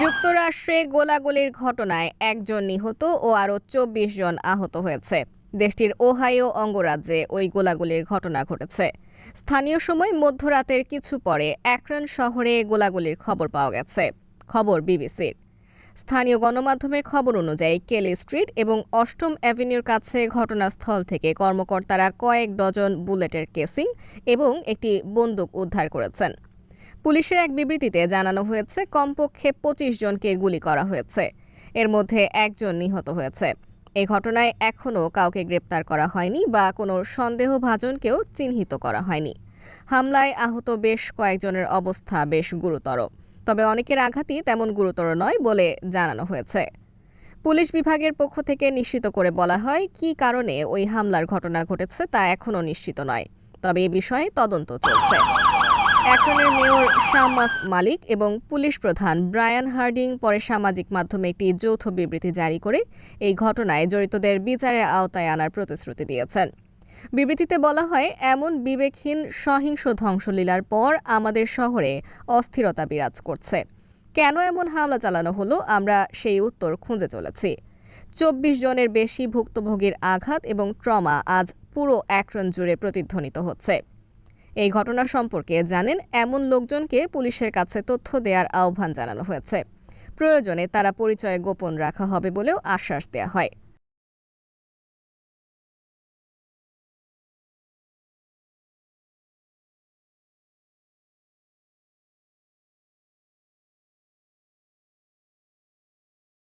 যুক্তরাষ্ট্রে গোলাগুলির ঘটনায় একজন নিহত ও আরও চব্বিশ জন আহত হয়েছে। দেশটির ওহাইও অঙ্গরাজ্যে ওই গোলাগুলির ঘটনা ঘটেছে। স্থানীয় সময় মধ্যরাতের কিছু পরে অ্যাক্রন শহরে গোলাগুলির খবর পাওয়া গেছে। খবর বিবিসির। স্থানীয় গণমাধ্যমের খবর অনুযায়ী কেলি স্ট্রিট এবং অষ্টম অ্যাভিনিউর কাছে ঘটনাস্থল থেকে কর্মকর্তারা কয়েক ডজন বুলেটের কেসিং এবং একটি বন্দুক উদ্ধার করেছেন। পুলিশের এক বিবৃতিতে জানানো হয়েছে, কমপক্ষে পঁচিশ জনকে গুলি করা হয়েছে। এর মধ্যে একজন নিহত হয়েছে। এই ঘটনায় এখনও কাউকে গ্রেপ্তার করা হয়নি বা কোনো সন্দেহভাজনকেও চিহ্নিত করা হয়নি। হামলায় আহত বেশ কয়েকজনের অবস্থা বেশ গুরুতর। তবে অনেকের আঘাতই তেমন গুরুতর নয় বলে জানানো হয়েছে। পুলিশ বিভাগের পক্ষ থেকে নিশ্চিত করে বলা হয়, কি কারণে ওই হামলার ঘটনা ঘটেছে তা এখনও নিশ্চিত নয়। তবে এ বিষয়ে তদন্ত চলছে। অ্যাক্রনের মেয়র শামাস মালিক এবং পুলিশ প্রধান ব্রায়ান হার্ডিং পরে সামাজিক মাধ্যমে একটি যৌথ বিবৃতি জারি করে এই ঘটনায় জড়িতদের বিচারের আওতায় আনার প্রতিশ্রুতি দিয়েছেন। বিবৃতিতে বলা হয়, এমন বিবেকহীন সহিংস ধ্বংসলীলার পর আমাদের শহরে অস্থিরতা বিরাজ করছে। কেন এমন হামলা চালানো হলো আমরা সেই উত্তর খুঁজে চলেছি। চব্বিশ জনের বেশি ভুক্তভোগীর আঘাত এবং ট্রমা আজ পুরো অ্যাক্রন জুড়ে প্রতিধ্বনিত হচ্ছে। এই ঘটনা সম্পর্কে জানেন এমন লোকজনকে পুলিশের কাছে তথ্য দেওয়ার আহ্বান জানানো হয়েছে। প্রয়োজনে তারা পরিচয় গোপন রাখা হবে বলেও আশ্বাস দেওয়া হয়।